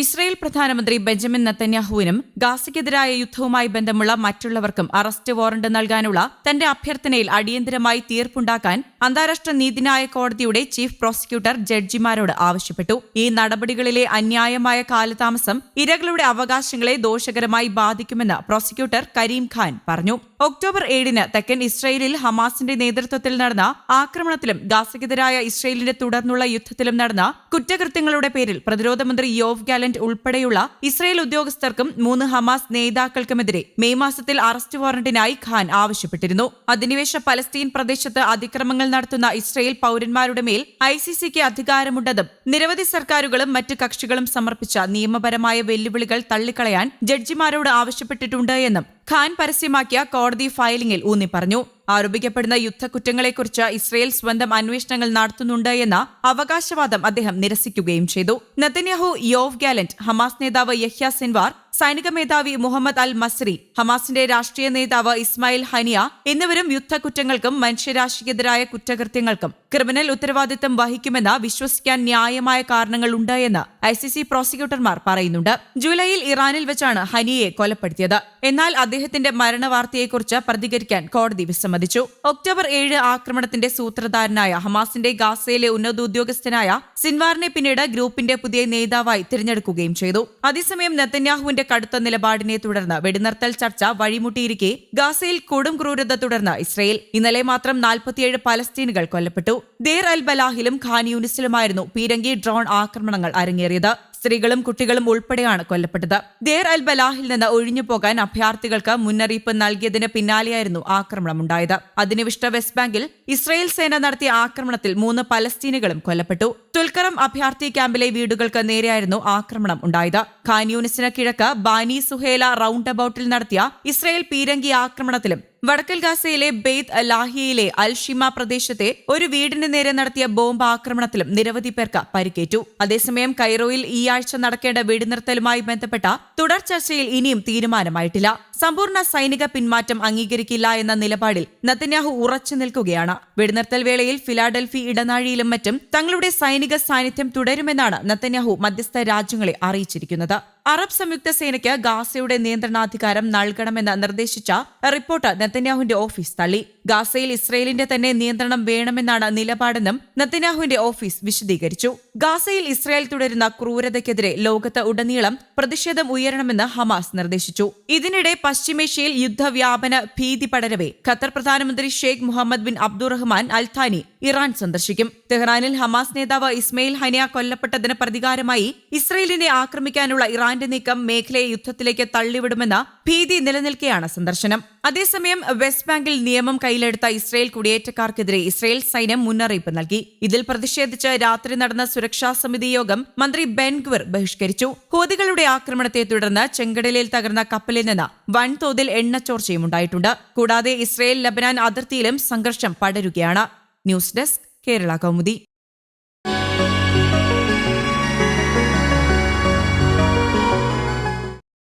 Israel പ്രധാനമന്ത്രി Benjamin നത്തന്യാഹുവിനും ഗാസയ്ക്കെതിരായ യുദ്ധവുമായി ബന്ധമുള്ള മറ്റുള്ളവർക്കും അറസ്റ്റ് വാറണ്ട് നൽകാനുള്ള തന്റെ അഭ്യർത്ഥനയിൽ അടിയന്തരമായി തീർപ്പുണ്ടാക്കാൻ അന്താരാഷ്ട്ര നീതിന്യായ കോടതിയുടെ ചീഫ് പ്രോസിക്യൂട്ടർ ജഡ്ജിമാരോട് ആവശ്യപ്പെട്ടു. ഈ നടപടികളിലെ അന്യായമായ കാലതാമസം ഇരകളുടെ അവകാശങ്ങളെ ദോഷകരമായി ബാധിക്കുമെന്ന് പ്രോസിക്യൂട്ടർ കരീം ഖാൻ പറഞ്ഞു. ഒക്ടോബർ ഏഴിന് തെക്കൻ ഇസ്രയേലിൽ ഹമാസിന്റെ നേതൃത്വത്തിൽ നടന്ന ആക്രമണത്തിലും ഗാസയ്ക്കെതിരായ ഇസ്രയേലിന്റെ തുടർന്നുള്ള യുദ്ധത്തിലും നടന്ന കുറ്റകൃത്യങ്ങളുടെ പേരിൽ പ്രതിരോധമന്ത്രി യോവ് യോവ് ഗാലന്റ് ഉൾപ്പെടെയുള്ള ഇസ്രയേൽ ഉദ്യോഗസ്ഥർക്കും മൂന്ന് ഹമാസ് നേതാക്കൾക്കുമെതിരെ മെയ് മാസത്തിൽ അറസ്റ്റ് വാറന്റിനായി ഖാൻ ആവശ്യപ്പെട്ടിരുന്നു. അധിനിവേശ പലസ്തീൻ പ്രദേശത്ത് അതിക്രമങ്ങൾ നടത്തുന്ന ഇസ്രയേൽ പൌരന്മാരുടെ മേൽ ഐ സി സിക്ക് അധികാരമുണ്ടെന്നും നിരവധി സർക്കാരുകളും മറ്റ് കക്ഷികളും സമർപ്പിച്ച നിയമപരമായ വെല്ലുവിളികൾ തള്ളിക്കളയാൻ ജഡ്ജിമാരോട് ആവശ്യപ്പെട്ടിട്ടുണ്ട് എന്നും ഖാൻ പരസ്യമാക്കിയ കോടതി ഫയലിംഗിൽ ഊന്നി പറഞ്ഞു ആരോപിക്കപ്പെടുന്ന യുദ്ധക്കുറ്റങ്ങളെക്കുറിച്ച് ഇസ്രയേൽ സ്വന്തം അന്വേഷണങ്ങൾ നടത്തുന്നുണ്ട് എന്ന അവകാശവാദം അദ്ദേഹം നിരസിക്കുകയും ചെയ്തു. നത്തന്യാഹു യോവ് ഗാലന്റ് ഹമാസ് നേതാവ് യഹ്യ സിൻവാർ സൈനിക മേധാവി മുഹമ്മദ് അൽ മസ്രി ഹമാസിന്റെ രാഷ്ട്രീയ നേതാവ് ഇസ്മായിൽ ഹനിയ എന്നിവരും യുദ്ധക്കുറ്റങ്ങൾക്കും മനുഷ്യരാശിക്കെതിരായ കുറ്റകൃത്യങ്ങൾക്കും ക്രിമിനൽ ഉത്തരവാദിത്തം വഹിക്കുമെന്ന് വിശ്വസിക്കാൻ ന്യായമായ കാരണങ്ങൾ ഉണ്ട് എന്ന് ഐ സി സി പ്രോസിക്യൂട്ടർമാർ പറയുന്നുണ്ട്. ജൂലൈയിൽ ഇറാനിൽ വെച്ചാണ് ഹനിയെ കൊലപ്പെടുത്തിയത്. എന്നാൽ അദ്ദേഹത്തിന്റെ മരണവാർത്തയെക്കുറിച്ച് പ്രതികരിക്കാൻ കോടതി വിസമ്മതിച്ചു. ഒക്ടോബർ ഏഴ് ആക്രമണത്തിന്റെ സൂത്രധാരനായ ഹമാസിന്റെ ഗാസയിലെ ഉന്നത ഉദ്യോഗസ്ഥനായ സിൻവാറിനെ പിന്നീട് ഗ്രൂപ്പിന്റെ പുതിയ നേതാവായി തിരഞ്ഞെടുക്കുകയും ചെയ്തു. അതേസമയം നെത്തന്യാഹുവിന്റെ കടുത്ത നിലപാടിനെ തുടർന്ന് വെടിനിർത്തൽ ചർച്ച വഴിമുട്ടിയിരിക്കെ ഗാസയിൽ കൊടും ക്രൂരത തുടർന്ന് ഇസ്രയേൽ. ഇന്നലെ മാത്രം നാൽപ്പത്തിയേഴ് പലസ്തീനുകൾ കൊല്ലപ്പെട്ടു. ദേർ അൽ ബലാഹിലും ഖാൻ യൂണിസിലുമായിരുന്നു പീരങ്കി ഡ്രോൺ ആക്രമണങ്ങൾ അരങ്ങേറിയത്. സ്ത്രീകളും കുട്ടികളും ഉൾപ്പെടെയാണ് കൊല്ലപ്പെട്ടത്. ദേർ അൽ ബലാഹിൽ നിന്ന് ഒഴിഞ്ഞു പോകാൻ അഭയാർത്ഥികൾക്ക് മുന്നറിയിപ്പ് നൽകിയതിന് പിന്നാലെയായിരുന്നു ആക്രമണമുണ്ടായത്. അധിനിവിഷ്ട വെസ്റ്റ് ബാങ്കിൽ ഇസ്രയേൽ സേന നടത്തിയ ആക്രമണത്തിൽ മൂന്ന് പലസ്തീനുകളും കൊല്ലപ്പെട്ടു. തുൽക്കറം അഭയാർത്ഥി ക്യാമ്പിലെ വീടുകൾക്ക് നേരെയായിരുന്നു ആക്രമണം ഉണ്ടായത്. ഖാൻ യൂണിസിന് കിഴക്ക് ബാനി സുഹേല റൌണ്ട് അബൌട്ടിൽ നടത്തിയ ഇസ്രയേൽ പീരങ്കി ആക്രമണത്തിലും വടക്കൽ ഗാസയിലെ ബെയ്ത്ത് ലാഹിയയിലെ അൽഷിമ പ്രദേശത്തെ ഒരു വീടിന് നേരെ നടത്തിയ ബോംബ് ആക്രമണത്തിലും നിരവധി പേർക്ക് പരിക്കേറ്റു. അതേസമയം കൈറോയിൽ ഈ ആഴ്ച നടക്കേണ്ട വെടിനിർത്തലുമായി ബന്ധപ്പെട്ട തുടർ ചർച്ചയിൽ ഇനിയും തീരുമാനമായിട്ടില്ല. സമ്പൂർണ സൈനിക പിന്മാറ്റം അംഗീകരിക്കില്ല എന്ന നിലപാടിൽ നത്തന്യാഹു ഉറച്ചു നിൽക്കുകയാണ്. വെടിനിർത്തൽ വേളയിൽ ഫിലാഡൽഫി ഇടനാഴിയിലും മറ്റും തങ്ങളുടെ സൈനിക സാന്നിധ്യം തുടരുമെന്നാണ് നത്തന്യാഹു മധ്യസ്ഥ രാജ്യങ്ങളെ അറിയിച്ചിരിക്കുന്നത്. അറബ് സംയുക്ത സേനയ്ക്ക് ഗാസയുടെ നിയന്ത്രണാധികാരം നൽകണമെന്ന് നിർദ്ദേശിച്ച റിപ്പോർട്ട് നെത്തന്യാഹുവിന്റെ ഓഫീസ് തള്ളി. ഗാസയിൽ ഇസ്രയേലിന്റെ തന്നെ നിയന്ത്രണം വേണമെന്നാണ് നിലപാടെന്നും നെത്തന്യാഹുവിന്റെ ഓഫീസ് വിശദീകരിച്ചു. ഗാസയിൽ ഇസ്രായേൽ തുടരുന്ന ക്രൂരതയ്ക്കെതിരെ ലോകത്ത് ഉടനീളം പ്രതിഷേധം ഉയരണമെന്ന് ഹമാസ് നിർദ്ദേശിച്ചു. ഇതിനിടെ പശ്ചിമേഷ്യയിൽ യുദ്ധവ്യാപന ഭീതി പടരവെ ഖത്തർ പ്രധാനമന്ത്രി Sheikh Mohammed bin Abdulrahman Al Thani Iran സന്ദർശിക്കും. തെഹ്റാനിൽ ഹമാസ് നേതാവ് ഇസ്മയിൽ ഹനിയ കൊല്ലപ്പെട്ടതിന് പ്രതികാരമായി ഇസ്രയേലിനെ ആക്രമിക്കാനുള്ള ഇറാന്റെ നീക്കം മേഖലയെ യുദ്ധത്തിലേക്ക് തള്ളിവിടുമെന്ന ഭീതി നിലനിൽക്കെയാണ് സന്ദർശനം. അതേസമയം വെസ്റ്റ് ബാങ്കിൽ നിയമം കയ്യിലെടുത്ത ഇസ്രയേൽ കുടിയേറ്റക്കാർക്കെതിരെ ഇസ്രയേൽ സൈന്യം മുന്നറിയിപ്പ് നൽകി. ഇതിൽ പ്രതിഷേധിച്ച് രാത്രി നടന്ന സുരക്ഷാ സമിതി യോഗം മന്ത്രി ബെൻഗ്വർ ബഹിഷ്കരിച്ചു. ഹോദികളുടെ ആക്രമണത്തെ തുടർന്ന് ചെങ്കടലിൽ തകർന്ന കപ്പലിൽ നിന്ന് വൻതോതിൽ എണ്ണച്ചോർച്ചയും ഉണ്ടായിട്ടുണ്ട്. കൂടാതെ ഇസ്രയേൽ ലബനാൻ അതിർത്തിയിലും സംഘർഷം പടരുകയാണ്. News desk Kerala Kaumudi.